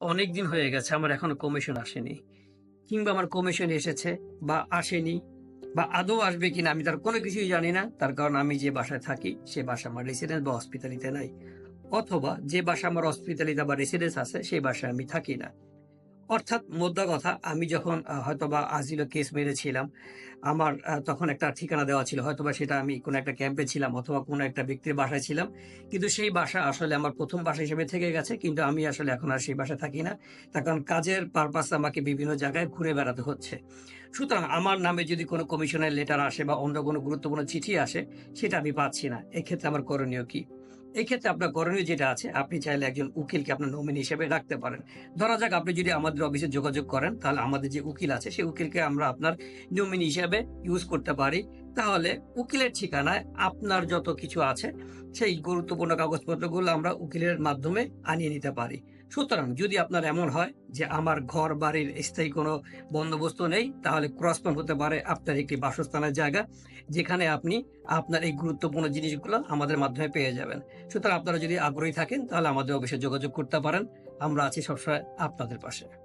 অনেক দিন হয়ে গেছে, আমার এখনও কমিশন আসেনি। কিংবা আমার কমিশন এসেছে বা আসেনি বা আদৌ আসবে কিনা আমি তার কোনো কিছুই জানি না। তার কারণ আমি যে বাসায় থাকি, সে বাসা আমার রেসিডেন্স বা হসপিটালিতে নাই। অথবা যে বাসা আমার হসপিটালিতে বা রেসিডেন্স আছে সেই বাসায় আমি থাকি না। অর্থাৎ মোদ্দা কথা, আমি যখন হয়তোবা আজিলো কেস মেরেছিলাম, আমার তখন একটা ঠিকানা দেওয়া ছিল, হয়তোবা সেটা আমি কোনো একটা ক্যাম্পে ছিলাম অথবা কোনো একটা ব্যক্তির বাসায় ছিলাম, কিন্তু সেই বাসা আসলে আমার প্রথম বাসা হিসেবে থেকে গেছে, কিন্তু আমি আসলে এখন আর সেই বাসায় থাকি না। তার কারণ কাজের পারপাস আমাকে বিভিন্ন জায়গায় ঘুরে বেড়াতে হচ্ছে। সুতরাং আমার নামে যদি কোনো কমিশনের লেটার আসে বা অন্য কোনো গুরুত্বপূর্ণ চিঠি আসে, সেটা আমি পাচ্ছি না। এক্ষেত্রে আমার করণীয় কি? এই ক্ষেত্রে আপনার করণীয় যেটা আছে, আপনি চাইলে একজন উকিলকে আপনার নমিনি হিসেবে রাখতে পারেন। ধরা যাক আপনি যদি আমাদের অফিসে যোগাযোগ করেন, তাহলে আমাদের যে উকিল আছে, সেই উকিলকে আমরা আপনার নমিনি হিসেবে ইউজ করতে পারি। তাহলে উকিলের ঠিকানায় আপনার যত কিছু আছে, সেই গুরুত্বপূর্ণ কাগজপত্রগুলো আমরা উকিলের মাধ্যমে আনিয়ে নিতে পারি। সুতরাং যদি আপনার এমন হয় যে আমার ঘর বাড়ির স্থায়ী কোনো বন্দোবস্ত নেই, তাহলে ক্রসপন হতে পারে আপনার একটি বাসস্থানের জায়গা, যেখানে আপনি আপনার এই গুরুত্বপূর্ণ জিনিসগুলো আমাদের মাধ্যমে পেয়ে যাবেন। সুতরাং আপনারা যদি আগ্রহী থাকেন, তাহলে আমাদের অফিসে যোগাযোগ করতে পারেন। আমরা আছি সবসময় আপনাদের পাশে।